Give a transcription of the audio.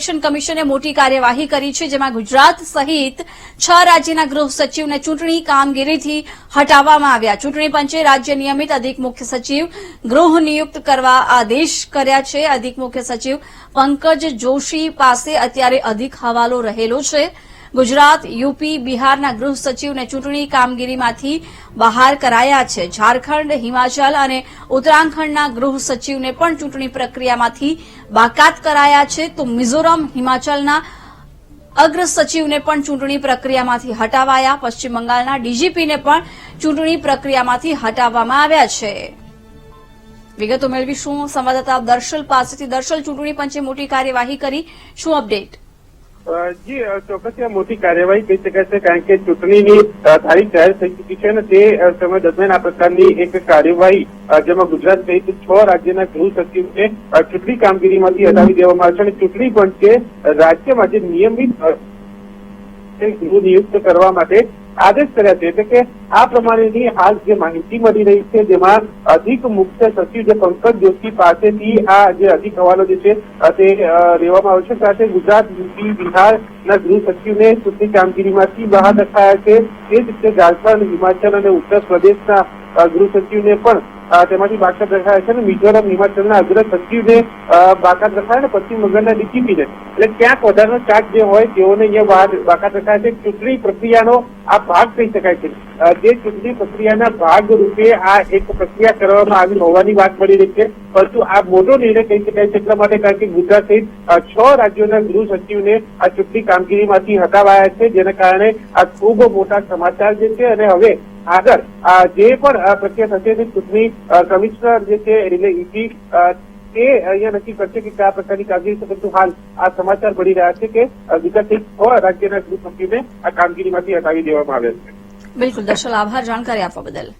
Election કમિશને મોટી કાર્યવાહી કરી છે, જેમાં ગુજરાત સહિત છ રાજ્યના ગૃહ સચિવને ચૂંટણી કામગીરીથી હટાવવામાં આવ્યા. ચૂંટણી પંચે રાજ્ય નિયમિત અધિક મુખ્ય સચિવ ગૃહ નિયુક્ત કરવા આદેશ કર્યા છે. અધિક મુખ્ય સચિવ પંકજ જોશી પાસે અત્યારે અધિક હવાલો રહેલો છે. ગુજરાત, યુપી, બિહારના ગૃહ સચિવને ચૂંટણી કામગીરીમાંથી બહાર કરાયા છે. ઝારખંડ, હિમાચલ અને ઉત્તરાખંડના ગૃહ સચિવને પણ ચૂંટણી પ્રક્રિયામાંથી બાકાત કરાયા છે. તો મિઝોરમ, હિમાચલના અગ્ર સચિવને પણ ચૂંટણી પ્રક્રિયામાંથી હટાવાયા. પશ્ચિમ બંગાળના ડીજીપીને પણ ચૂંટણી પ્રક્રિયામાંથી હટાવવામાં આવ્યા છે. વિગતો મેળવીશું. સંવાદદાતા દર્શલ પાસેથી. દર્શલ, ચૂંટણી પંચે મોટી કાર્યવાહી કરી. શું અપડેટ? જી ચોક્કસ મોટી કાર્યવાહી કહી શકાય છે, કારણ કે ચૂંટણીની તારીખ જાહેર થઈ ચૂકી છે અને તે સમય દરમિયાન આ પ્રકારની એક કાર્યવાહી જેમાં ગુજરાત સહિત છ રાજ્યના ગૃહ સચિવને ચૂંટણી કામગીરીમાંથી હટાવી દેવામાં આવશે અને ચૂંટણી પંચે રાજ્યમાં જે નિયમિત ગૃહ નિયુક્ત કરવા માટે આદેશ કર્યા છે. એટલે કે આ પ્રમાણેની હાલ જે માહિતી મળી રહી છે, જેમાં અધિક મુખ્ય સચિવ જે પંકજ જોશી પાસેથી આ જે અધિક હવાલો જે છે, તે લેવામાં આવશે સાથે ગુજરાત, યુપી બિહારના ગૃહ સચિવને ચૂંટણી કામગીરીમાંથી બહાર રખાયા છે. તે જ રીતે ઝારખંડ, હિમાચલ અને ઉત્તર પ્રદેશના ગૃહ સચિવને પણ તેમાંથી બાકાત રખાયા છે અને મિઝોરમ હિમાચલના અગ્ર સચિવને બાકાત રખાયા અને પશ્ચિમ બંગાળના ડીજીપીને. એટલે ક્યાંક વધારાનો ચાર્જ જે હોય, તેઓને અહીંયા બાકાત રખાયા છે. ચૂંટણી પ્રક્રિયાનો આ ભાગ કહી શકાય છે. જે ચૂંટણી પ્રક્રિયાના ભાગ રૂપે આ એક પ્રક્રિયા કરવામાં આવી હોવાની વાત મળી રહી છે. પરંતુ આ મોટો નિર્ણય કહી શકાય છે એટલા માટે કારણ કે ગુજરાત સહિત છ રાજ્યોના ગૃહ સચિવને આ ચૂંટણી કામગીરીમાંથી હટાવાયા છે. જેના કારણે આ ખૂબ મોટા સમાચાર જે છે અને હવે આગળ જે પણ પ્રક્રિયા થશે તે ચૂંટણી કમિશનર જે છે એટલે ઈડી તે અહીંયા નક્કી કરશે કે કયા પ્રકારની કામગીરી પરંતુ હાલ આ સમાચાર મળી રહ્યા છે કે વિગતથી રાજ્યના ગૃહ સચિવને આ કામગીરીમાંથી હટાવી દેવામાં આવ્યા છે. બિલકુલ દર્શલ આભાર, જાણકારી આપવા બદલ.